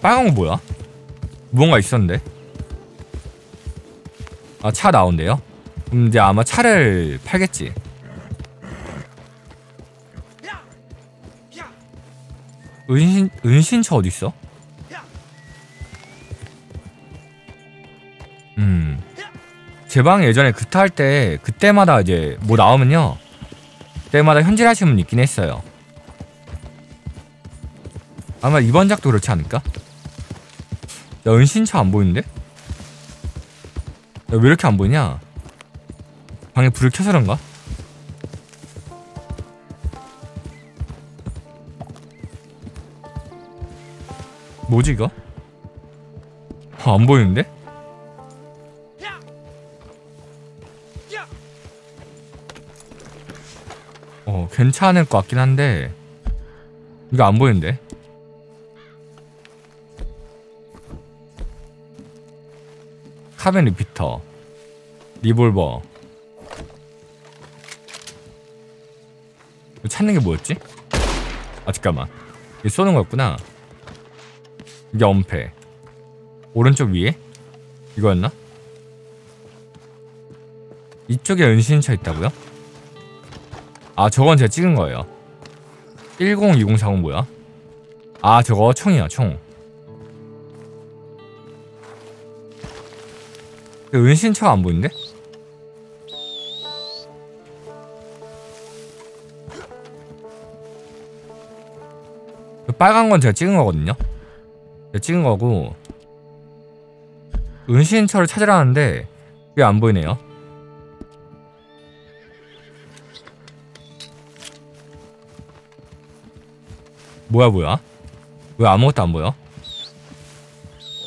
빨간 거 뭐야? 무언가 있었는데 아 차 나온대요? 그럼 이제 아마 차를 팔겠지 은신 은신처 어디 있어? 음. 제 방에 예전에 그타 할 때 그때마다 이제 뭐 나오면요. 그때마다 현질하시는 분 있긴 했어요. 아마 이번 작도 그렇지 않을까? 야, 은신처 안 보이는데? 야, 왜 이렇게 안 보이냐? 방에 불을 켜서 그런가? 뭐지 이거? 아, 안 보이는데? 어 괜찮을 것 같긴 한데 이거 안 보이는데? 카벤 리피터 리볼버 찾는 게 뭐였지? 아 잠깐만 이게 쏘는 거였구나 이게 엄폐 오른쪽 위에? 이거였나? 이쪽에 은신처 있다고요? 아 저건 제가 찍은 거예요 102040 뭐야? 아 저거 총이야 총 은신처가 안 보이는데? 그 빨간 건 제가 찍은 거거든요 제가 찍은 거고 은신처를 찾으라는데 그게 안 보이네요 뭐야 뭐야? 왜 아무것도 안 보여?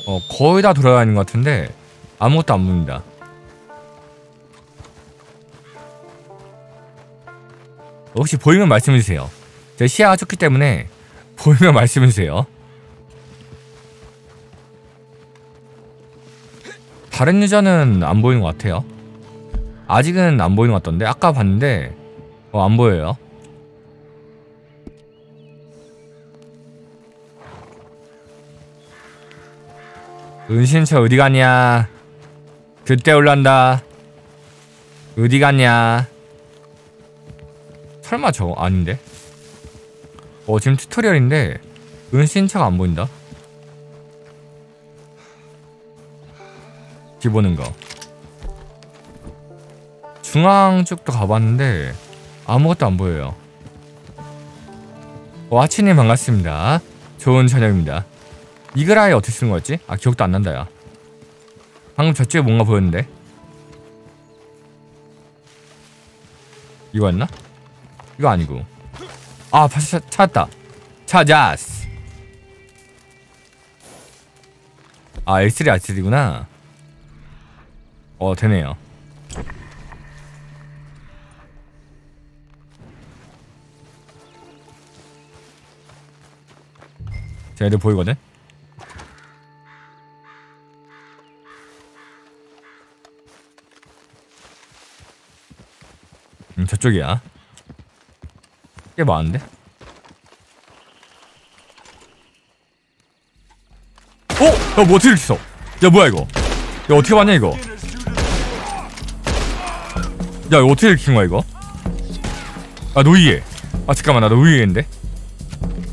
어 거의 다 돌아다니는 것 같은데 아무것도 안 보입니다. 혹시 보이면 말씀해주세요. 제 시야가 좋기 때문에 보이면 말씀해주세요. 다른 유저는 안 보이는 것 같아요. 아직은 안 보이는 것 같던데 아까 봤는데 어, 안 보여요. 은신처 어디 갔냐? 그때 올란다. 어디 갔냐? 설마 저거 아닌데? 어 지금 튜토리얼인데 은신처가 안 보인다. 기보는 거. 중앙 쪽도 가봤는데 아무것도 안 보여요. 어, 하치님 반갑습니다. 좋은 저녁입니다. 이글 아이 어떻게 쓰는 거였지? 아 기억도 안 난다 야 방금 저쪽에 뭔가 보였는데? 이거였나? 이거 아니고. 아 찾, 찾았다. 찾았어. 아 L3 R3구나. 어 되네요. 자 애들 보이거든? 음, 저쪽이야. 꽤 많은데? 어? 야, 뭐 어떻게 이렇게 써? 야, 뭐야, 이거? 야, 어떻게 봤냐, 이거? 야, 이거 어떻게 이렇게 킨 거야, 이거? 아, 노이에. 아, 잠깐만, 나 노이에인데?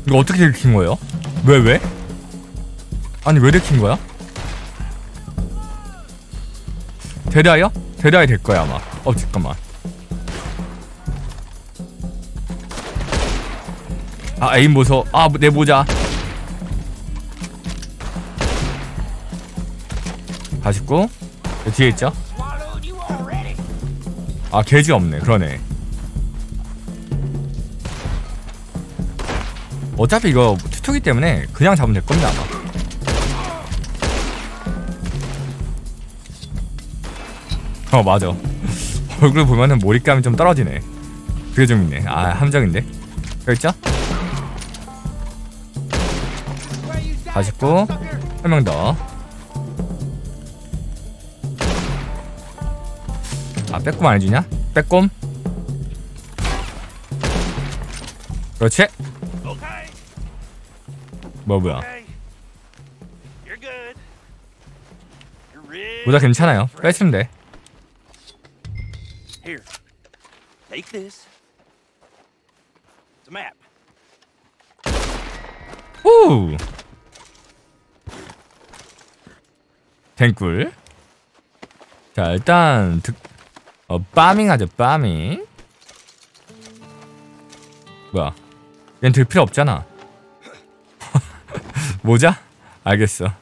이거 어떻게 이렇게 킨 거예요? 왜, 왜? 아니, 왜 이렇게 킨 거야? 데다이야? 데다이 될 거야, 아마. 어, 잠깐만. 아 에임 보소. 아내 모자. 49 뒤에 있죠? 아 게이지가 없네. 그러네. 어차피 이거 투투기 때문에 그냥 잡으면 될 겁니다 아마. 어 맞아. 얼굴 보면은 몰입감이 좀 떨어지네. 그게 좀 있네. 아 함정인데. 그랬죠? 49한명 더. 아 빼꼼 안 해주냐? 빼꼼 그렇지 뭐 뭐야. 모자 괜찮아요. 뺐으면 돼. Here, take this. It's a map. 후. 댕꿀. 자 일단 득, 어 빠밍하죠 빠밍. 뭐야? 얘는 들 필요 없잖아. 모자? 알겠어.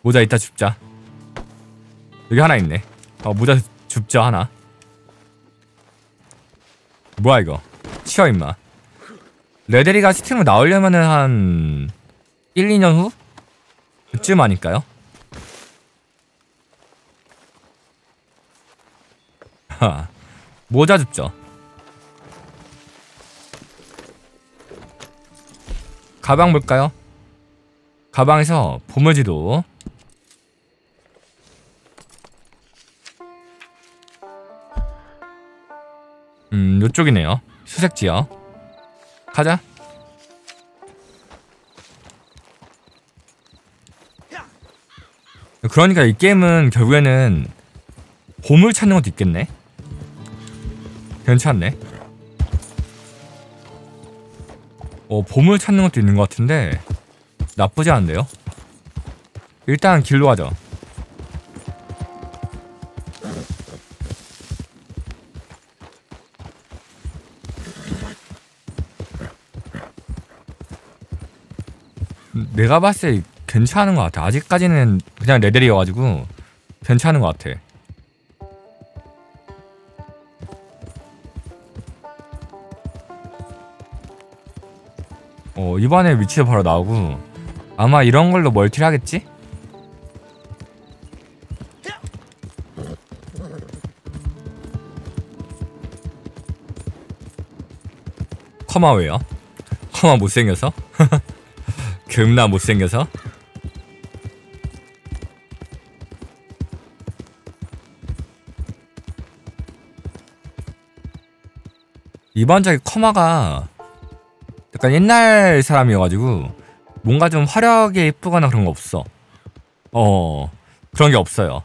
모자 이따 줍자. 여기 하나 있네. 어 모자 줍자 하나. 뭐야 이거? 치어 임마. 레데리가 스팀으로 나오려면은 한 1, 2년 후? 그쯤 아닐까요? 모자 줍죠. 가방 볼까요? 가방에서 보물지도 음, 요쪽이네요. 수색지요. 가자. 그러니까 이 게임은 결국에는 보물 찾는 것도 있겠네. 괜찮네. 어, 보물 찾는 것도 있는 것 같은데 나쁘지 않은데요? 일단 길로 가죠. 내가 봤을 때 괜찮은 것 같아. 아직까지는 그냥 레벨이어가지고 괜찮은 것 같아. 어 이번에 위치도 바로 나오고 아마 이런 걸로 멀티를 하겠지? 커마 왜요? 커마 못생겨서? 금나 못생겨서? 이번 작이 커마가 약간 옛날 사람이어가지고 뭔가 좀 화려하게 예쁘거나 그런 거 없어. 어 그런 게 없어요.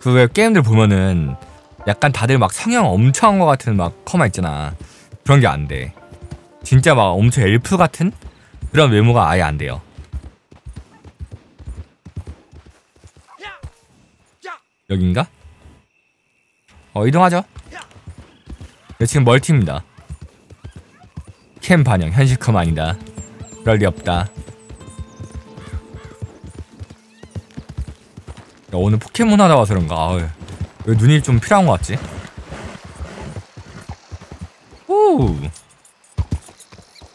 그 왜 게임들 보면은 약간 다들 막 성형 엄청 한 거 같은 막 커마 있잖아. 그런 게 안 돼. 진짜 막 엄청 엘프 같은 그런 외모가 아예 안 돼요. 여긴가? 어 이동하죠. 네, 지금 멀티입니다. 캠 반영 현실컴 아니다. 그럴 리 없다. 야, 오늘 포켓몬 하다 와서 그런가? 아유, 왜 눈이 좀 필요한 것 같지? 오!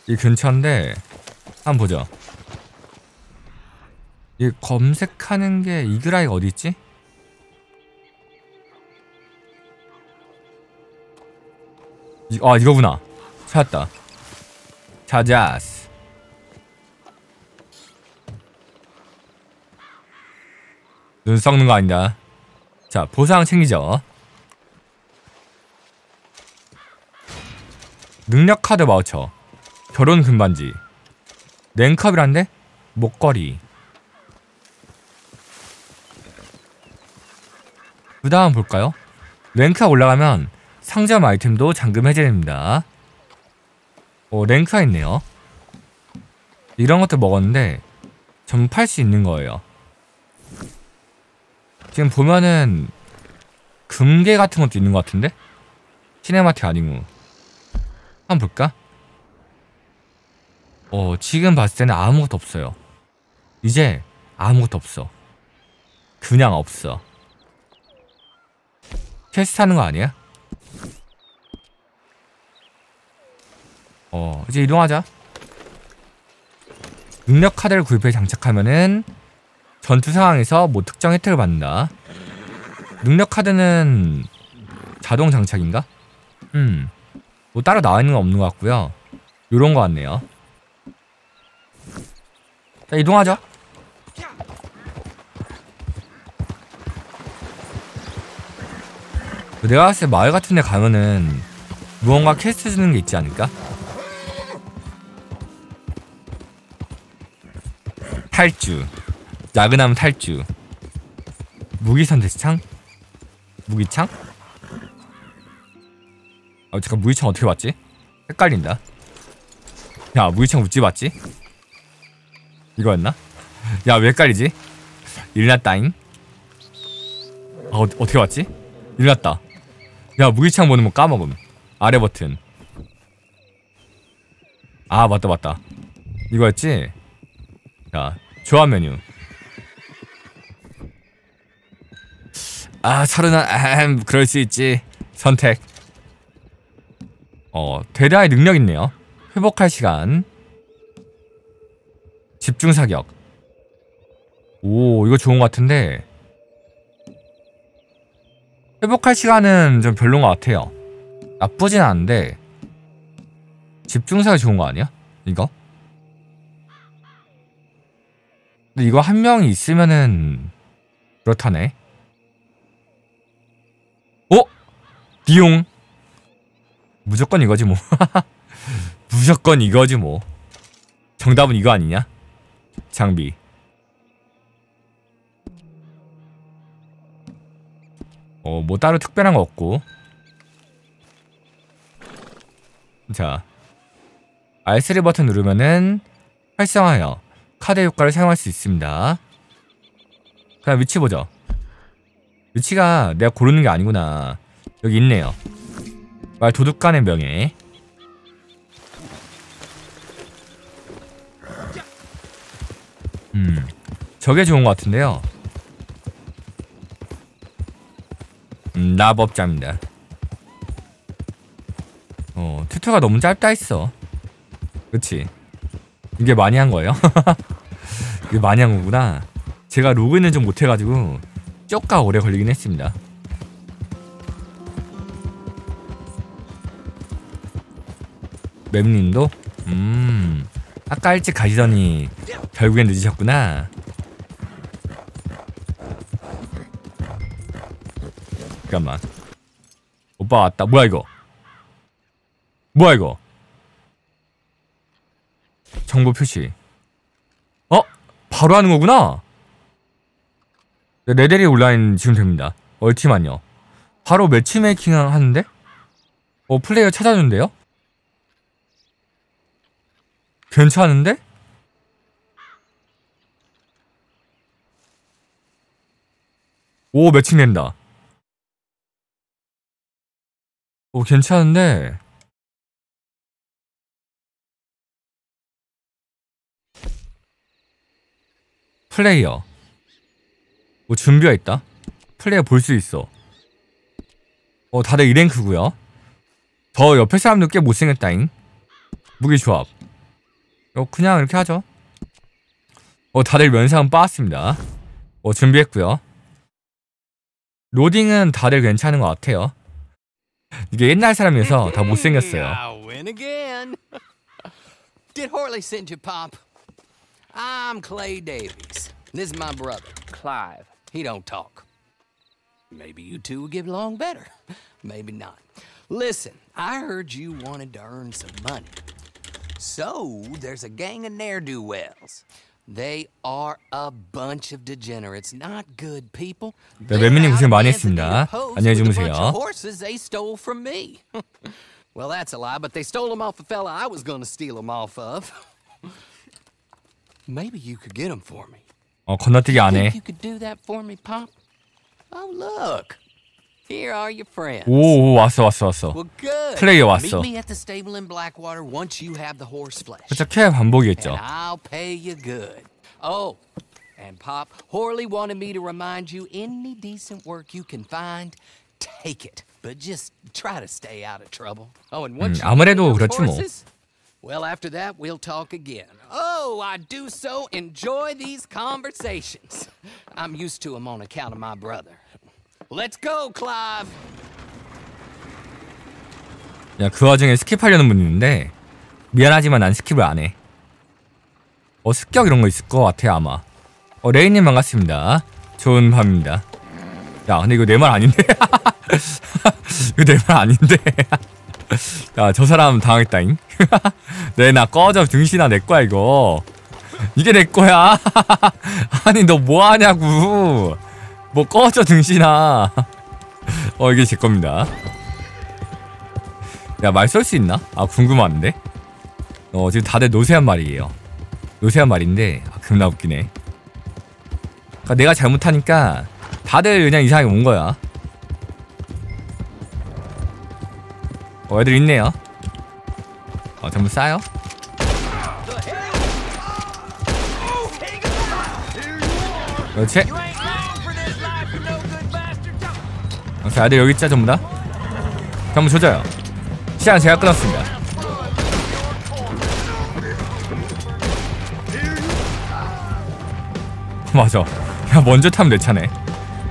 이 근처인데 한번 보죠. 이 검색하는 게 이그라이가 어디 있지? 이, 아 이거구나. 찾았다. 찾았어. 눈 썩는 거 아니다. 자 보상 챙기죠. 능력 카드 마우처. 결혼 금반지. 냉컵이란데? 목걸이. 그 다음 볼까요? 랭크가 올라가면 상점 아이템도 잠금 해제됩니다. 어, 랭크가 있네요. 이런 것들 먹었는데 전부 팔 수 있는 거예요. 지금 보면은 금괴 같은 것도 있는 것 같은데? 시네마틱 아니고 한번 볼까? 어 지금 봤을 때는 아무것도 없어요. 이제 아무것도 없어. 그냥 없어. 퀘스트 하는 거 아니야? 어 이제 이동하자. 능력 카드를 구입해 장착하면은 전투 상황에서 뭐 특정 혜택을 받는다. 능력 카드는 자동 장착인가? 음. 뭐 따로 나와 있는 건 없는 것 같고요. 요런 거 같네요. 자, 이동하죠. 내가 봤을 때 마을 같은 데 가면은 무언가 퀘스트 주는 게 있지 않을까? 탈주. 야근하면 탈주. 무기선 대창? 무기창? 아 잠깐 무기창 어떻게 봤지? 헷갈린다. 야 무기창 우찌 봤지? 이거였나? 야 왜 헷갈리지? 일났다잉. 아 어, 어떻게 봤지? 일났다. 야 무기창 보는 거 까먹음. 아래 버튼. 아 맞다 맞다. 이거였지? 자 조합 메뉴. 아 서른한 아흠 그럴 수 있지. 선택. 어 대다의 능력 있네요. 회복할 시간. 집중 사격. 오 이거 좋은 것 같은데 회복할 시간은 좀 별로인 것 같아요. 나쁘진 않은데 집중 사격 좋은 거 아니야? 이거? 이거 한 명이 있으면은 그렇다네. 어? 디용. 무조건 이거지 뭐. 무조건 이거지 뭐. 정답은 이거 아니냐? 장비. 어, 뭐 따로 특별한 거 없고. 자. R3 버튼 누르면은 활성화하여 카드 효과를 사용할 수 있습니다. 그럼 위치 보죠. 위치가 내가 고르는 게 아니구나. 여기 있네요. 말 도둑간의 명예. 음, 저게 좋은 것 같은데요. 음, 나법자입니다. 어, 튜토가 너무 짧다 했어. 그치? 이게 많이 한 거예요? 이게 많이 한 거구나. 제가 로그인을 좀 못해가지고 쪼까 오래 걸리긴 했습니다. 맵님도? 음, 아까 일찍 가시더니 결국엔 늦으셨구나. 잠깐만. 오빠 왔다. 뭐야 이거? 뭐야 이거? 정보 표시. 어? 바로 하는 거구나. 네, 레벨이 온라인 지금 됩니다. 얼티만요. 바로 매치메이킹 하는데? 어 플레이어 찾아준대요? 괜찮은데? 오 매칭 된다. 오 괜찮은데 플레이어. 뭐 준비가 있다? 플레이어 볼 수 있어. 어 다들 2랭크구요. 저 옆에 사람들 꽤 못생겼다잉. 무기 조합. 어 그냥 이렇게 하죠. 어 다들 면상 빠았습니다. 어 준비했구요. 로딩은 다들 괜찮은 것 같아요. 이게 옛날 사람이어서 다 못생겼어요 I'm Clay Davies. This is my brother, Clive. He don't talk. Maybe you two will get along better. Maybe not. Listen, I heard you wanted to earn some money. So, there's a gang of ne'er-do-wells. They are a bunch of degenerates, not good people. 네, 멤버님 고생 많이 했습니다. 안녕히 주무세요. horses they stole from me. well, that's a lie, but they stole them off a fella I was going to steal them off of. Maybe you could get them for me. 어 건너뛰기 안 해. Think you could do that for me, Pop? Oh, look. Here are your friends. 오, 오 왔어 왔어 왔어. Well, good. 플레이어 Meet 왔어. me at the stable in Blackwater once you have the horse flesh. 그쵸 캐 반복이겠죠. And I'll pay you good. Oh, and Pop, Horley wanted me to remind you any decent work you can find, take it. But just try to stay out of trouble. Oh, and once 음, you 아무래도 get those 그렇지 뭐. horses, well, after that, we'll talk again. Oh, I do so enjoy these conversations. I'm used to them on account of my brother. Let's go, Clive. 야, 그 와중에 스킵하려는 분 있는데 미안하지만 난 스킵을 안 해. 어 습격 이런 거 있을 것 같아 아마. 어 레이님 반갑습니다. 좋은 밤입니다. 야 근데 이거 내 말 아닌데? 이거 내 말 아닌데? 야 저 사람 당했다잉. 네나 꺼져 등신아 내 거야 이거. 이게 내 거야. 아니 너 뭐 하냐고. 뭐 꺼져 등신아. 어 이게 제 겁니다. 야 말 쏠 수 있나? 아 궁금한데. 어 지금 다들 노세한 말이에요. 노세한 말인데 아, 겁나 웃기네. 그러니까 내가 잘못하니까 다들 그냥 이상하게 온 거야. 어 애들 있네요. 어 전부 싸요. 그렇지. 어, 자, 애들 여기 있자 전부 다. 전부 조져요. 시간 제가 끊었습니다. 맞아. 야 먼저 타면 내 차네.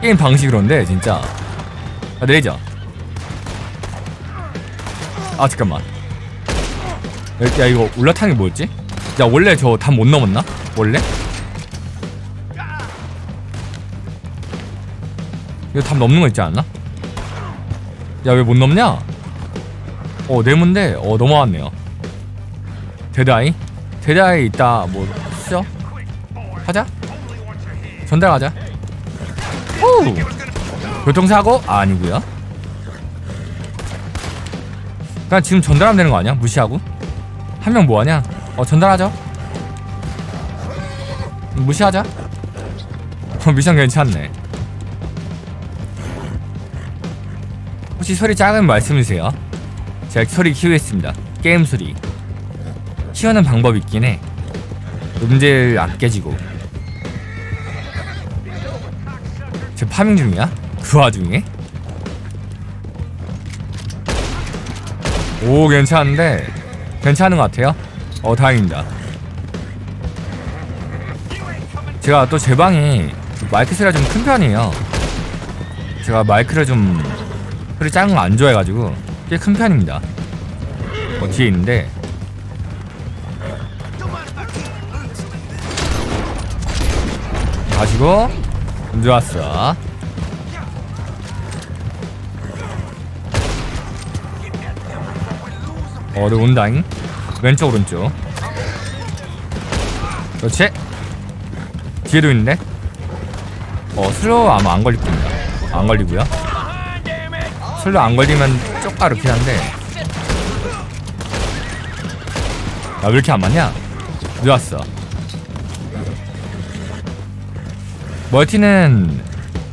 게임 방식이 그런데 진짜. 아, 내리자. 아 잠깐만. 야, 야 이거 올라타는 게 뭐였지? 야 원래 저 담 못 넘었나? 원래? 이거 담 넘는 거 있지 않나? 야 왜 못 넘냐? 어 네모인데 어 넘어왔네요. 데드아이? 데드아이 있다 뭐 쓰죠? 하자. 전달하자. 오! 교통사고 아, 아니고요. 그냥 지금 전달하면 되는 거 아니야? 무시하고? 한 명 뭐하냐? 어 전달하죠. 무시하자. 어, 미션 괜찮네. 혹시 소리 작으면 말씀해주세요. 제가 소리 키우겠습니다. 게임 소리. 키우는 방법 있긴 해. 음질 아껴지고. 제 파밍 중이야? 그 와중에? 오 괜찮은데? 괜찮은 것 같아요? 어 다행입니다. 제가 또 제 방이 마이크 소리가 좀 큰 편이에요. 제가 마이크를 좀 소리 작은 거 안 좋아해가지고 꽤 큰 편입니다. 어 뒤에 있는데. 가지고 좋았어 어, 너 온다잉. 왼쪽, 오른쪽. 그렇지. 뒤에도 있는데? 어, 슬로우 아마 안 걸릴 겁니다. 안 걸리고요. 슬로우 안 걸리면 쪽가 이렇긴 한데. 야, 왜 이렇게 안 맞냐? 좋았어. 멀티는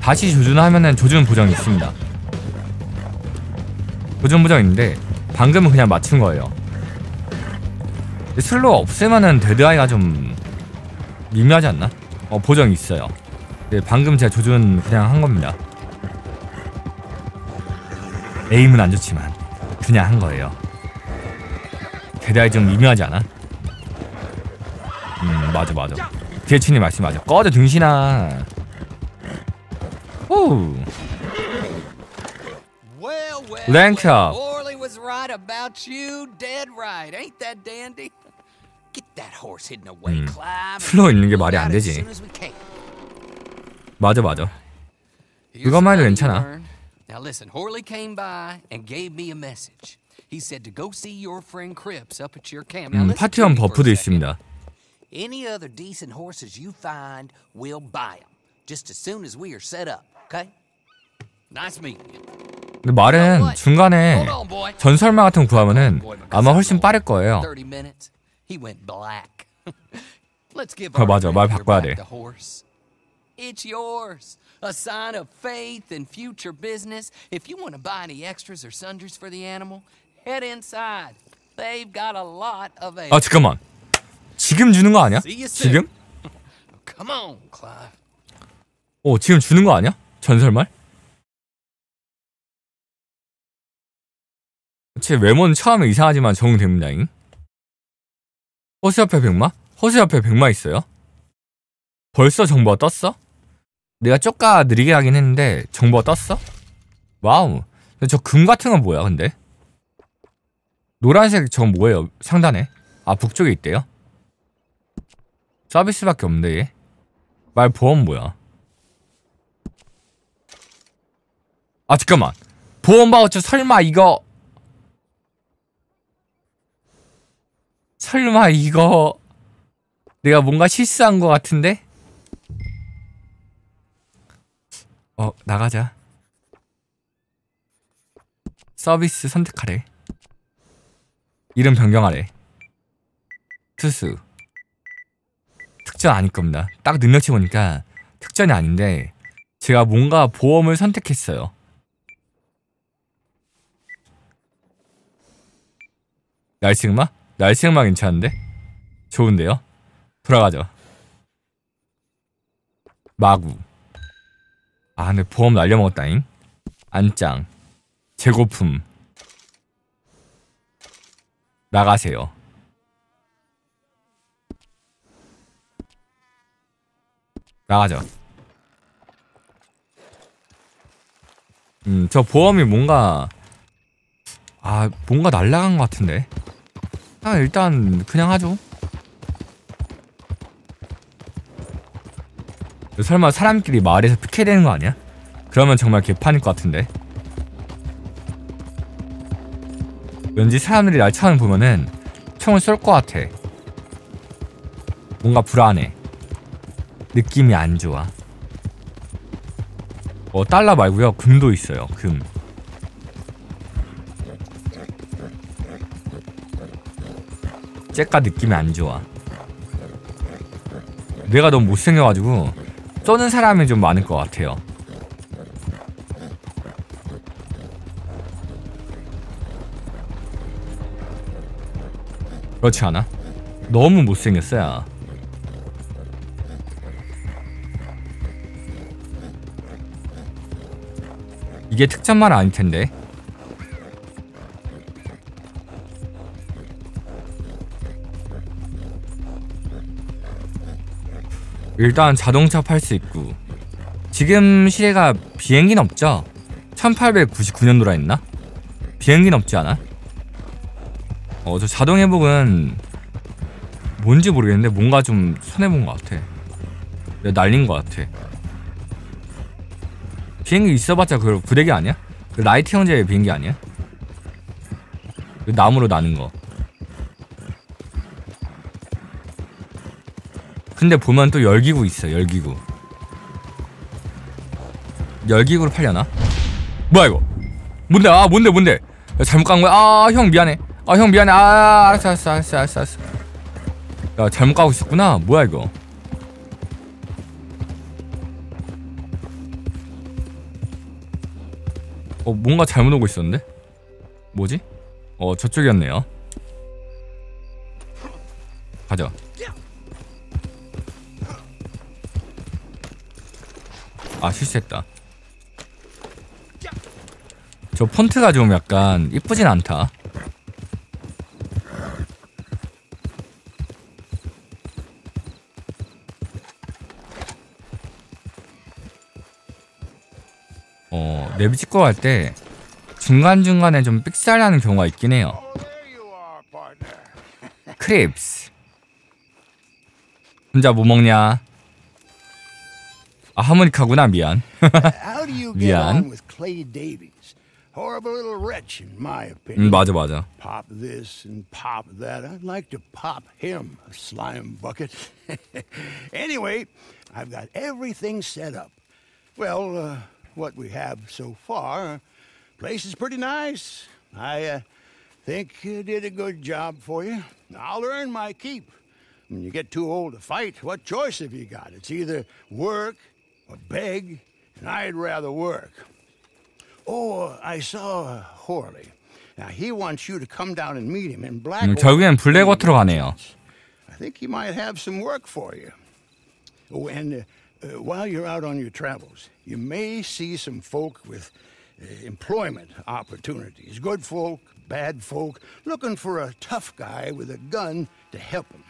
다시 조준하면은 조준 보정이 있습니다. 조준 보정인데 방금은 그냥 맞춘 거예요. 슬로우 없으면은 데드아이가 좀 미묘하지 않나? 어 보정이 있어요. 네, 방금 제가 조준 그냥 한 겁니다. 에임은 안 좋지만 그냥 한 거예요. 데드아이 좀 미묘하지 않아? 음 맞아 맞아. 대치님 말씀 맞아. 꺼져 등신아. 오. Rank right about you, dead right. Ain't that dandy? Get that horse hidden away, 음, Clive. and 슬로우 있는 게 we'll 말이 안 out as 되지. soon as we can. 맞아 맞아. Here's 그것만 해도 what you 괜찮아. learned. Now listen, Horley came by and gave me a message. He said to go see your friend Cripps up at your camp. Now 음, listen to 파티원 me for a 버프도 second. 있습니다. Any other decent horses you find, we'll buy them. Just as soon as we are set up, okay? Nice meeting you. 근데 말은 중간에. 전설마 같은 거 구하면은 아마 훨씬 빠를 거예요. 30 minutes, he went black. Let's give 아, 맞아. 말 바꿔야 돼. It's yours. A sign of faith and future business. If you want to buy any extras or sundries for the animal, head inside. They've got a lot of 아 잠깐만. 지금 주는 거 아니야? 지금? Come on, Clive. 어 지금 주는 거 아니야? 전설말? 제 외모는 처음에 이상하지만 적응됩니다잉. 호수 옆에 백마? 호수 옆에 백마 있어요? 벌써 정보가 떴어? 내가 쪼까 느리게 하긴 했는데 정보가 떴어? 와우. 저 금 같은 건 뭐야 근데? 노란색 저건 뭐예요? 상단에? 아 북쪽에 있대요? 서비스밖에 없는데 얘? 말 보험 뭐야? 아 잠깐만 보험 바우처 설마 이거 설마 이거 내가 뭔가 실수한 것 같은데? 어, 나가자. 서비스 선택하래. 이름 변경하래. 투수. 특전 아닐 겁니다. 딱 능력치 보니까 특전이 아닌데 제가 뭔가 보험을 선택했어요. 날씨음악? 날씨음악 괜찮은데? 좋은데요? 돌아가죠. 마구. 아, 근데 보험 날려먹었다잉. 안짱. 재고품. 나가세요. 나가죠. 음, 저 보험이 뭔가 아, 뭔가 날라간 것 같은데. 아, 일단 그냥 하죠. 설마 사람끼리 마을에서 피켓되는 거 아니야? 그러면 정말 개판일 것 같은데. 왠지 사람들이 날 처음 보면은 총을 쏠 것 같아. 뭔가 불안해. 느낌이 안 좋아. 어, 달러 말고요. 금도 있어요. 금. 쟤가 느낌이 안 좋아. 내가 너무 못생겨가지고 쏘는 사람이 좀 많을 것 같아요. 그렇지 않아? 너무 못생겼어요. 이게 특전말 아닐 텐데. 일단 자동차 팔 수 있고 지금 시대가 비행기는 없죠? 1899년도라 했나? 비행기는 없지 않아? 어 저 자동 회복은 뭔지 모르겠는데 뭔가 좀 손해본 것 같아 내가 날린 것 같아 비행기 있어봤자 그 부대기 아니야? 그 라이트 형제의 비행기 아니야? 그 나무로 나는 거 근데 보면 또 열기구 있어 열기구. 열기구로 팔려나? 뭐야 이거? 뭔데? 아 뭔데 뭔데? 야, 잘못 간 거야? 아 형 미안해. 아 형 미안해. 아 알았어 알았어 알았어 알았어 알았어. 야 잘못 가고 있었구나. 뭐야 이거? 어 뭔가 잘못 오고 있었는데? 뭐지? 어 저쪽이었네요. 가자 아 실수했다. 저 폰트가 좀 약간 이쁘진 않다. 어 내비 찍고 갈때 중간중간에 좀 삑살나는 경우가 있긴 해요. 크립스. 혼자 뭐 먹냐 아 하모니카구나 미안 How do you get Mian. on with Clay Davies? Horrible little wretch, in my 음 opinion. 맞아 맞아 Pop this and pop that. I'd like to pop him, a slime bucket. anyway, I've got everything set up. Well, uh, what we have so far, place is pretty nice. I uh, think you did a good job for you. I'll earn my keep. When you get too old to fight, what choice have you got? It's either work or beg, and I'd rather work. Oh, I saw Horley. Now he wants you to come down and meet him in Black. 음, 결국엔 블랙워터로 가네요 I think he might have some work for you. Oh, and uh, uh, while you're out on your travels, you may see some folk with uh, employment opportunities. Good folk, bad folk, looking for a tough guy with a gun to help them.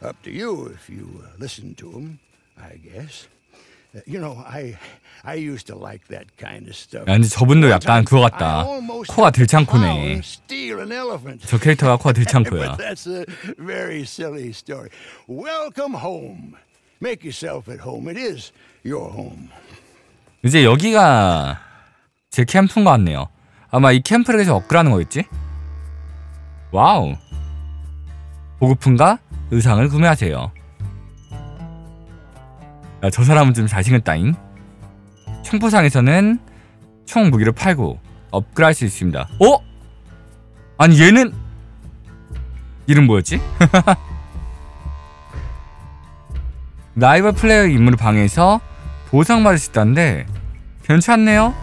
Up to you if you uh, listen to them, I guess. Uh, you know, I I used to like that kind of stuff. 야 근데 저분도 약간 그거 같다 almost 코가 들창코네. 저 캐릭터가 코가 들창코야 but that's a very silly story. Welcome home. Make yourself at home. It is your home. 이제 여기가 제 캠프인 것 같네요 아마 이 캠프를 계속 업그라는 거겠지? 와우 보급품과 의상을 구매하세요 아, 저 사람은 좀 잘생겼 다잉. 총포상에서는 총 무기를 팔고 업그레이드 할 수 있습니다. 어? 아니 얘는 이름 뭐였지? 라이벌 플레이어 임무를 방해해서 보상받을 수 있다는데 괜찮네요.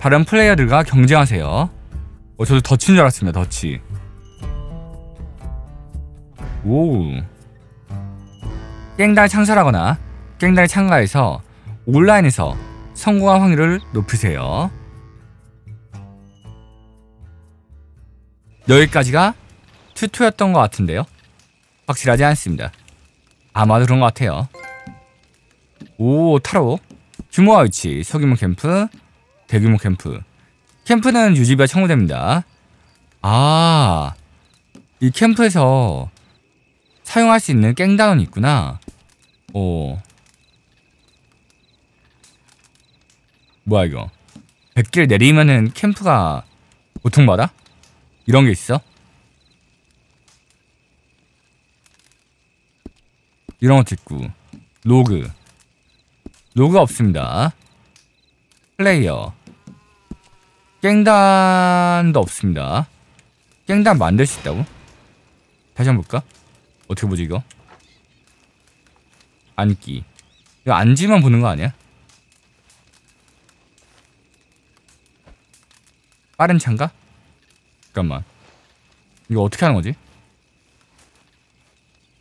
다른 플레이어들과 경쟁하세요. 어, 저도 덧친 줄 알았습니다. 덧치. 오. 깽단에 창설하거나 깽단에 참가해서 온라인에서 성공할 확률을 높이세요. 여기까지가 튜토였던 것 같은데요. 확실하지 않습니다. 아마도 그런 것 같아요. 오 타로 규모와 위치 소규모 캠프 대규모 캠프 캠프는 유지비가 청구됩니다. 아, 이 캠프에서 사용할 수 있는 깽다운이 있구나. 오. 뭐야 이거? 100개를 내리면은 캠프가 고통받아? 이런 게 있어? 이런 것도 있고 로그 로그 없습니다. 플레이어 깽단도 없습니다. 깽단 만들 수 있다고? 다시 한번 볼까? 어떻게 보지 이거? 앉기 이거 앉으면 보는 거 아니야? 빠른 차인가? 잠깐만 이거 어떻게 하는 거지?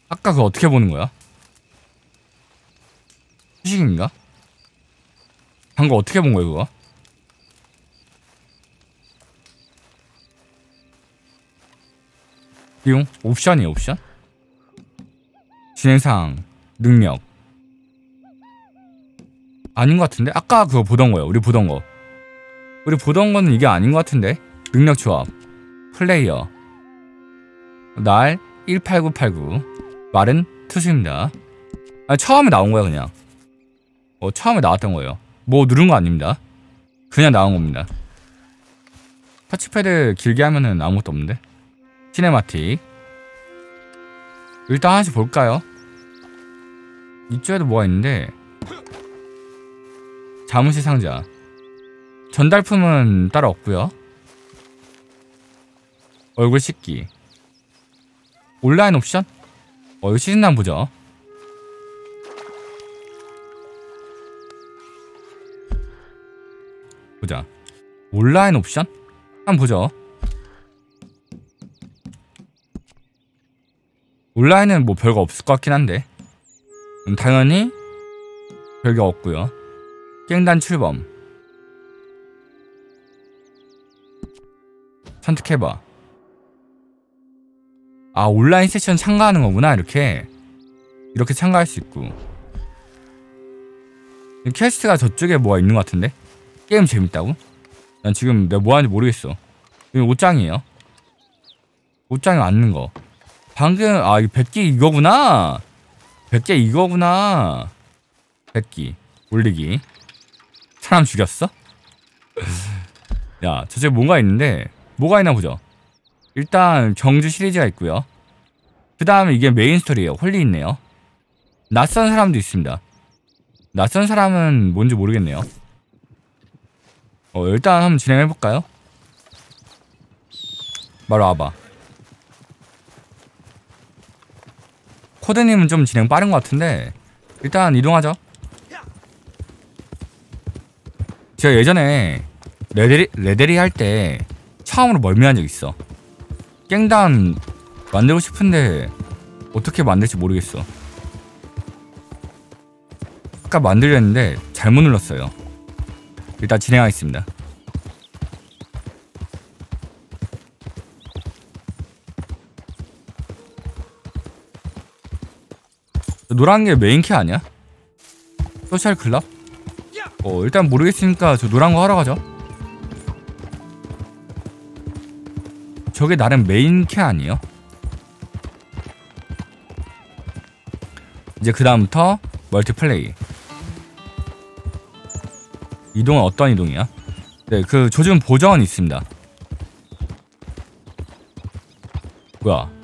아까 그거 어떻게 보는 거야? 수식인가? 방금 어떻게 본 거야 그거? 비용 옵션이에요 옵션? 진행상 능력. 아닌 것 같은데? 아까 그거 보던 거예요. 우리 보던 거. 우리 보던 거는 이게 아닌 것 같은데? 능력 조합. 플레이어. 날 18989 말은 투수입니다. 아 처음에 나온 거야 그냥. 어 처음에 나왔던 거예요. 뭐 누른 거 아닙니다. 그냥 나온 겁니다. 터치패드 길게 하면은 아무것도 없는데? 시네마틱. 일단 하나씩 볼까요? 이쪽에도 뭐가 있는데? 자무실 상자. 전달품은 따로 없고요. 얼굴 씻기. 온라인 옵션? 어 이거 시즌 한 보죠. 보자. 온라인 옵션? 한번 보죠. 온라인은 뭐 별거 없을 것 같긴 한데. 음, 당연히 별게 없고요. 깽단 출범. 선택해봐. 아 온라인 세션 참가하는 거구나 이렇게. 이렇게 참가할 수 있고. 퀘스트가 저쪽에 뭐가 있는 것 같은데? 게임 재밌다고? 난 지금 내가 뭐 하는지 모르겠어. 이거 옷장이에요. 옷장에 앉는 거. 방금 아 이거 100개 이거구나 100개 이거구나. 100기 올리기. 사람 죽였어? 야 저쪽에 뭔가 있는데 뭐가 있나 보죠? 일단 경주 시리즈가 있고요. 그 다음에 이게 메인 스토리예요. 홀리 있네요. 낯선 사람도 있습니다. 낯선 사람은 뭔지 모르겠네요. 어 일단 한번 진행해볼까요? 바로 와봐 코드님은 좀 진행 빠른 것 같은데 일단 이동하죠. 제가 예전에 레데리, 레데리 할 때 처음으로 멀미한 적 있어. 깽단 만들고 싶은데 어떻게 만들지 모르겠어. 아까 만들려 했는데 잘못 눌렀어요. 일단 진행하겠습니다 노란 게 메인키 아니야? 소셜 클럽? 어 일단 모르겠으니까 저 노란 거 하러 가죠 저게 나름 메인캐 아니에요? 이제 그 다음부터 멀티플레이 이동은 어떤 이동이야? 네그 조준 보정은 있습니다 뭐야